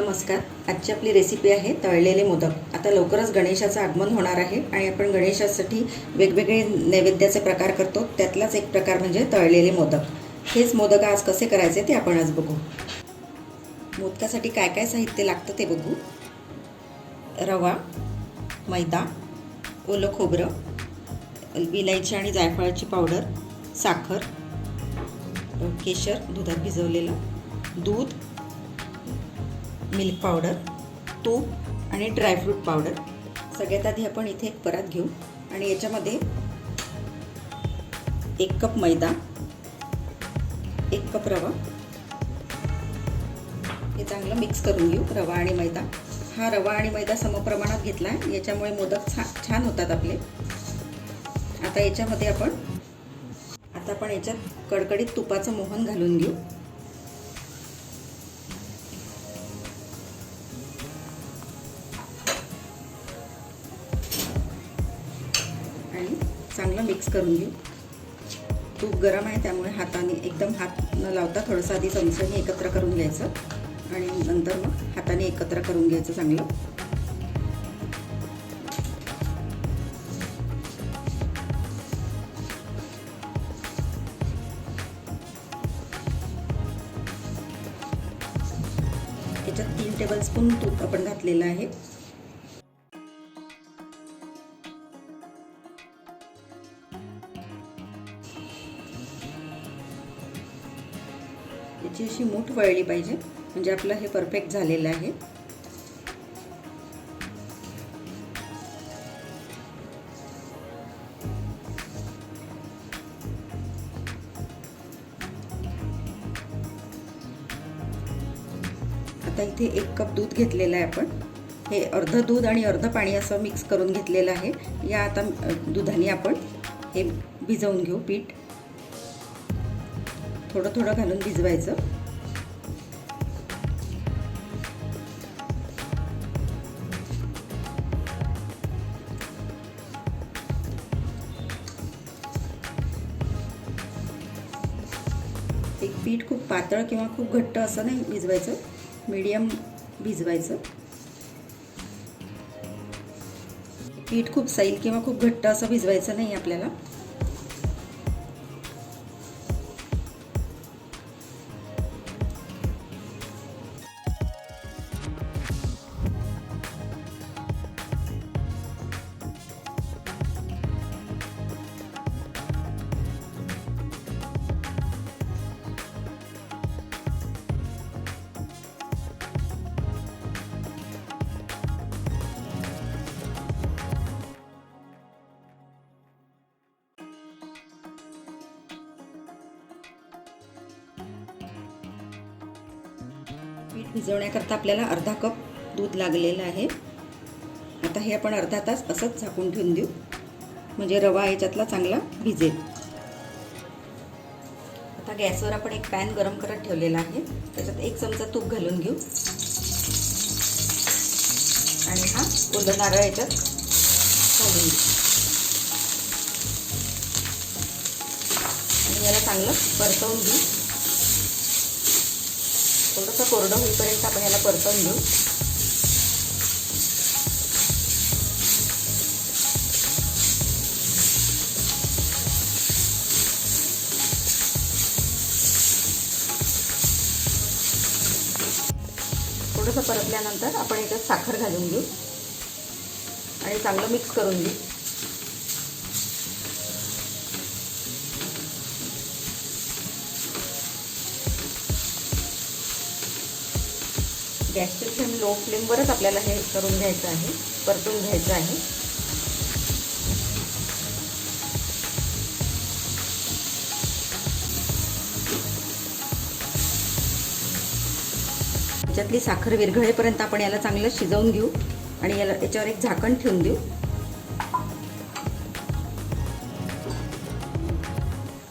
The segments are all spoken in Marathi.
नमस्कार. आजची आपली रेसिपी आहे तळलेले मोदक. आता लवकरच गणेशाचं आगमन होणार आहे आणि आपण गणेशासाठी वेगवेगळे नैवेद्याचे प्रकार करतो. त्यातलाच एक प्रकार म्हणजे तळलेले मोदक. हेच मोदक आज कसे करायचे ते आपण आज बघू. मोदकासाठी काय काय साहित्य लागतं ते बघू. रवा मैदा ओलं खोबरं विलायची आणि जायफळाची पावडर साखर केशर दुधात भिजवलेलं दूध मिल्क पावडर तूप आणि ड्रायफ्रूट पावडर. सगळ्यात आधी आपण इथे एक परात घेऊ आणि याच्यामध्ये एक कप मैदा एक कप रवा. हे चांगलं मिक्स करून घेऊ रवा आणि मैदा. हा रवा आणि मैदा समप्रमाणात घेतला आहे याच्यामुळे मोदक छा छान होतात आपले. आता याच्यामध्ये आपण आता आपण याच्यात कडकडीत तुपाचं मोहन घालून घेऊ. मिक्स करून घेऊ. तूप गरम आहे त्यामुळे हाताने एकदम हात न लावता थोडंसं आधी चमच्याने एकत्र करून घ्यायचं. आणि नंतर मग हाताने एकत्र करून घ्यायचं चांगलं. त्याच्यात तीन टेबलस्पून तूप आपण घातलेलं आहे. याची अशी मूठ वळली पाहिजे. म्हणजे आपलं हे परफेक्ट झालेलं आहे. आता इथे एक कप दूध घेतलेलं आहे आपण. हे अर्ध दूध आणि अर्ध पाणी असं मिक्स करून घेतलेलं आहे. या आता दुधाने आपण हे भिजवून घेऊ पीठ. थोडं थोडं घालून भिजवायचं. एक पीठ खूप पातळ किंवा खूप घट्ट असं नाही भिजवायचं मीडियम भिजवायचं. पीठ खूप सैल किंवा खूप घट्ट असं भिजवायचं नाही आपल्याला. भिजवण्याकरता आपल्याला अर्धा कप दूध लागलेलं आहे. आता हे आपण अर्धा तास असंच झाकून ठेवून देऊ. म्हणजे रवा याच्यातला चांगला भिजेल. आता गॅसवर आपण एक पॅन गरम करत ठेवलेला आहे. त्याच्यात एक चमचा तूप घालून घेऊ. आणि हा ओलं नारळ याच्यात घालून घेऊ. आणि याला चांगलं परतवून घेऊ. थोडंसं कोरडं होईपर्यंत आपण याला परतून घेऊ. थोडंसं परतल्यानंतर आपण याच्यात साखर घालून घेऊ. आणि चांगलं मिक्स करून घेऊ. गॅसचे फ्लेम लो फ्लेमवरच आपल्याला हे करून घ्यायचं आहे परतून घ्यायचं आहे. त्याच्यातली साखर विरघळेपर्यंत आपण याला चांगलं शिजवून घेऊ आणि याला याच्यावर एक झाकण ठेवून देऊ.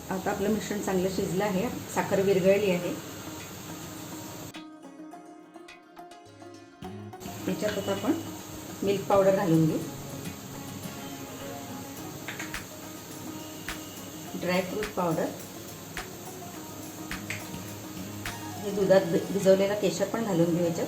आता आपलं मिश्रण चांगलं शिजलं आहे साखर विरघळली आहे. याच्यातच आपण मिल्क पावडर घालून घेऊ. ड्रायफ्रूट पावडर हे दुधात भिजवलेला केशर पण घालून घेऊ याच्यात.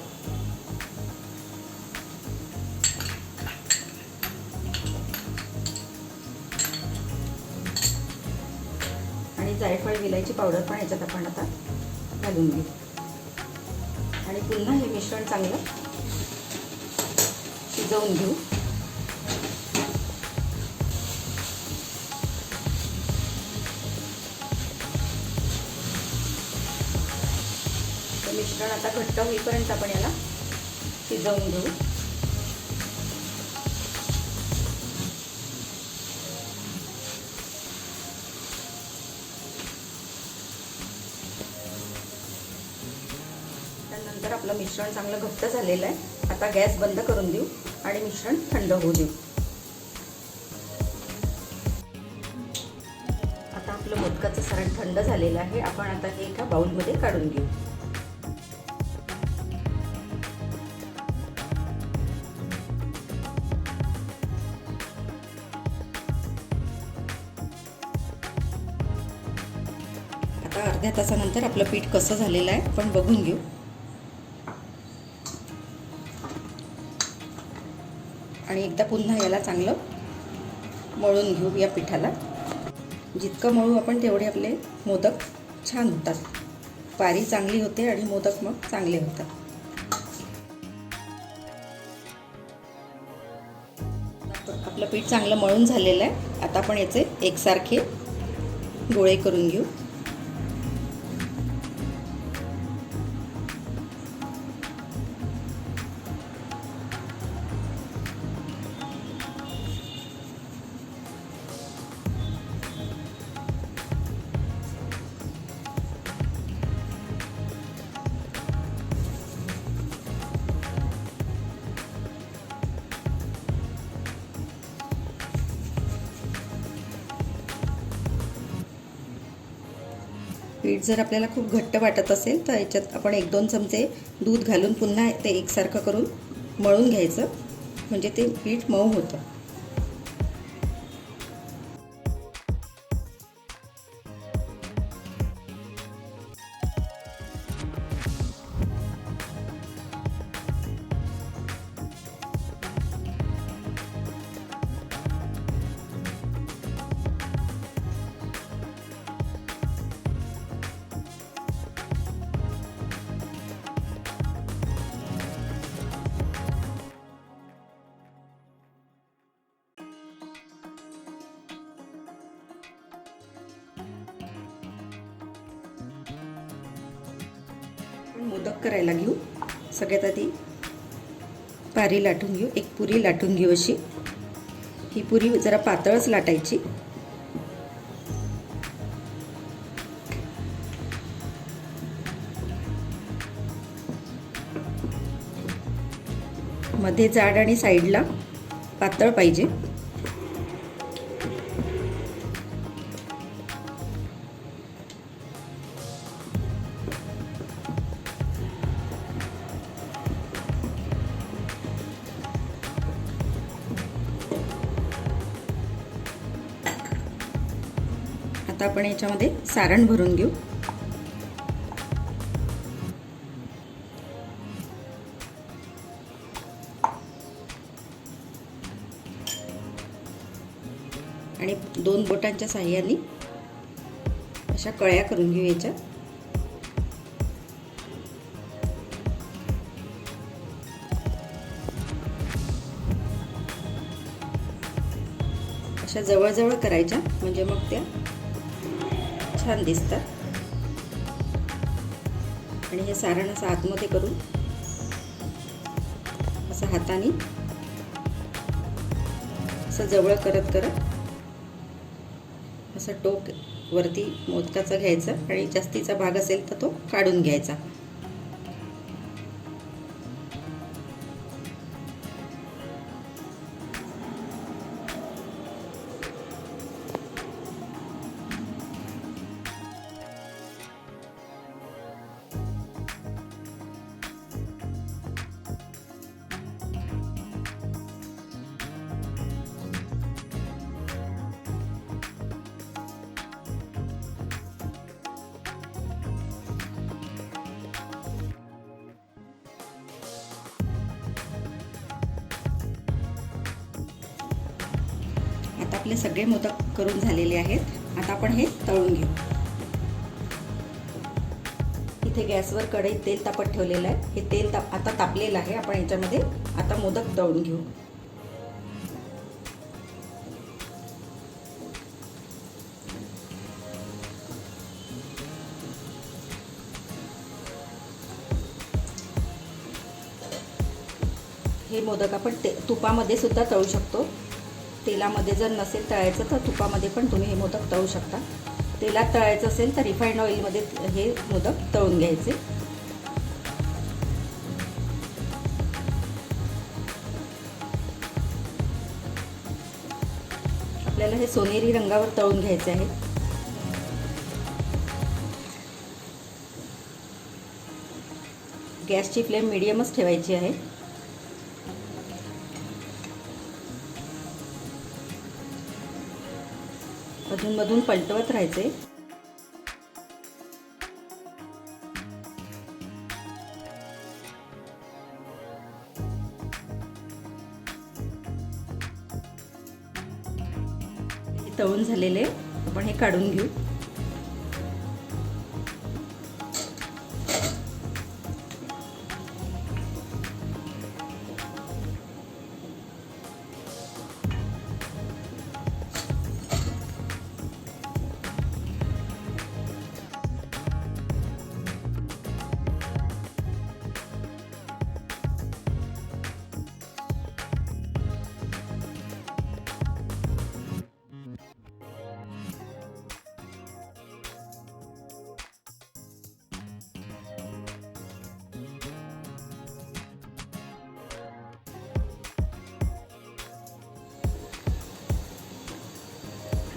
आणि जायफळ विलायची पावडर पण याच्यात आपण आता घालून घेऊ. आणि पुन्हा हे मिश्रण चांगलं शिजवून घेऊ. मिश्रण आता घट्ट होईपर्यंत आपण याला शिजवून घेऊ. त्यानंतर आपलं मिश्रण चांगलं घट्ट झालेलं आहे. आता गॅस बंद करून देऊ आणि मिश्रण थंड होऊ देऊ. आता आपलं मोदकाचं सारण थंड झालेलं आहे. आपण आता हे एका बाउलमध्ये काढून घेऊ. आता अर्ध्या तासानंतर आपलं पीठ कसं झालेलं आहे आपण बघून घेऊ. आणि एकदा पुन्हा याला चांगलं मळून घेऊ या पिठाला. जितकं मळू आपण तेवढे आपले मोदक छान होतात. पारी चांगली होते आणि मोदक मग चांगले होतात. आपलं पीठ चांगलं मळून झालेलं आहे. आता आपण याचे एकसारखे गोळे करून घेऊ. पीठ जर आपल्याला खूप घट्ट वाटत असेल तर याच्यात आपण एक दोन चमचे दूध घालून पुन्हा ते एकसारखं करून मळून घ्यायचं. म्हणजे ते पीठ मऊ होतं. करायला घेऊ. सगळ्यात आधी पारी लाटून घेऊ. एक पुरी लाटून घेऊ अशी. ही पुरी जरा पातळच लाटायची. मध्ये जाड आणि साईडला पातळ पाहिजे. आता आपण याच्यामध्ये सारण भरून घेऊ. आणि दोन बोटांच्या साह्याने अशा कळ्या करून घेऊ याच्या. अशा जवळजवळ करायच्या म्हणजे मग त्या छान दिसतात. आणि हे सारण असं आतमध्ये करून असं हाताने असं जवळ करत करत असं टोक वरती मोदकाचा घ्यायचा आणि जास्तीचा भाग असेल तर तो काढून घ्यायचा. आपले सगळे मोदक करून झालेले आहेत. आता आपण हे तळून घेऊ. इथे गॅसवर कढईत तेल तापत ठेवलेलं आहे. हे तेल ताप आता तापलेलं आहे. आपण याच्यामध्ये आता मोदक तळून घेऊ. हे मोदक आपण ते तुपामध्ये सुद्धा तळू शकतो. तेलामध्ये जर नसेल तळायचं तर तुपामध्ये पण तुम्ही हे मोदक तळू शकता. तेलात तळायचं असेल तर रिफाईंड ऑइलमध्ये हे मोदक तळून घ्यायचे. आपल्याला हे सोनेरी रंगावर तळून घ्यायचे आहे. गॅसची फ्लेम मिडियमच ठेवायची आहे. अधूनमधून पलटवत राहायचे. तळून झालेले. आपण हे काढून घेऊ.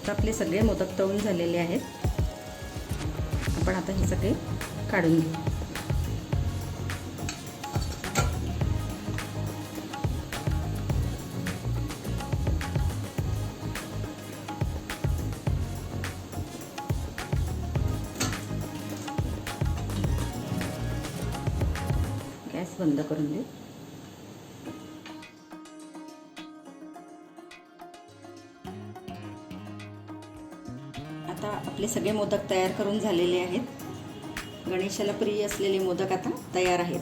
आता आपले सगळे मोदक तळून झालेले आहेत. आपण आता हे सगळे काढून घेऊ. गॅस बंद करून देऊ. आता आपले सगळे मोदक तयार करून झालेले आहेत. गणेशाला प्रिय असलेले मोदक आता तयार आहेत.